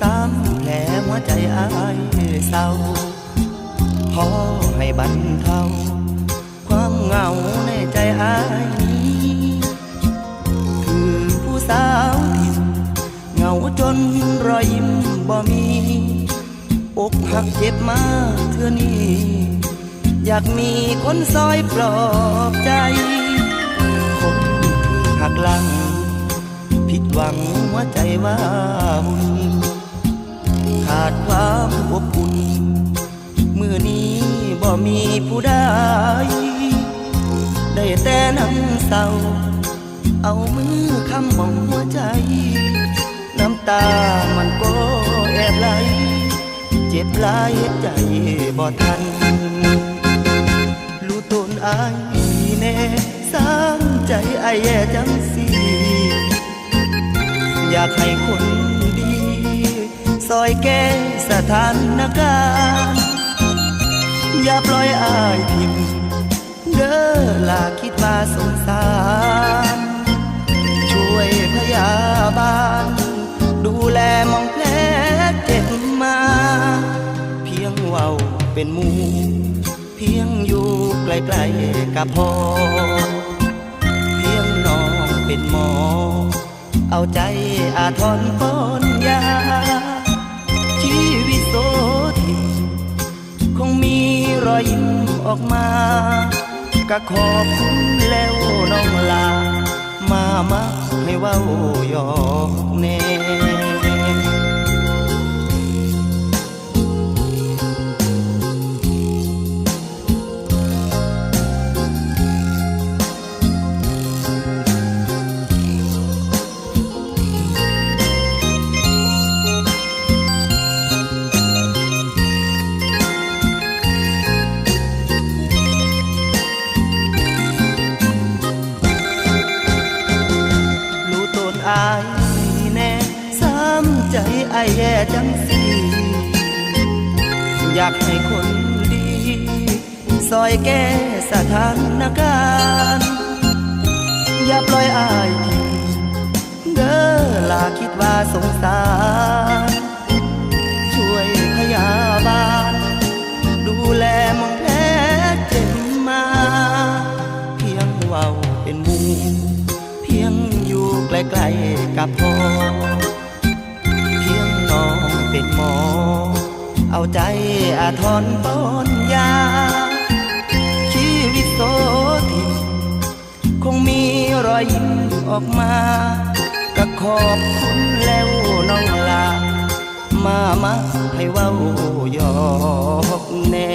ซ้ำแผลหัวใจอายเศร้าพอให้บรรเทาความเหงาในใจอายนี้คือผู้สาวที่เหงาจนรอยยิ้มบ่มี อกหักเจ็บมาเทื่อนี้อยากมีคนซอยปลอบใจ คนที่หักหลัง ผิดหวังหัวใจว่ามุน ขาดความอบอุ่นมือนี้บ่มีผู้ใดได้แต่น้ำเศร้า เอามือคำมองหัวใจ น้ำตามันก็แอบไหล เจ็บลายใจบ่ทัน รู้ตนอายแน่สร้างใจอายแย่จังสิอยากให้คน ซอยแก้สถานการณ์อย่าปล่อยอายทิ้งเด้อลาคิดว่าสงสาร ช่วยพยาบาลดูแลมองแผลเจ็บมา เพียงเว้าเป็นมูเพียงอยู่ใกล้ๆกับพอ เพียงน้องเป็นหมอ เอาใจอาทรป้อนยา ยยิ้มออกมาก็ขอบคุณแล้วน้องลา มามาให้เว้าหยอกแน่ อายแย่จังสิอยากให้คนดี ซอยแก้สถานการณ์ อย่าปล่อยอายทิ้งเด้อลาคิดว่าสงสาร ช่วยพยาบาล ดูแลมองแผลเจ็บมา เพียงเว้าเป็นมูเพียงอยู่ใกล้ๆกับพ่อ เอาใจอาทรป้อนยา ชีวิตโสทิคงมีรอยยิ้มออกมา ก็ขอบคุณแล้วน้องลา มามาให้เว้ายอกแน่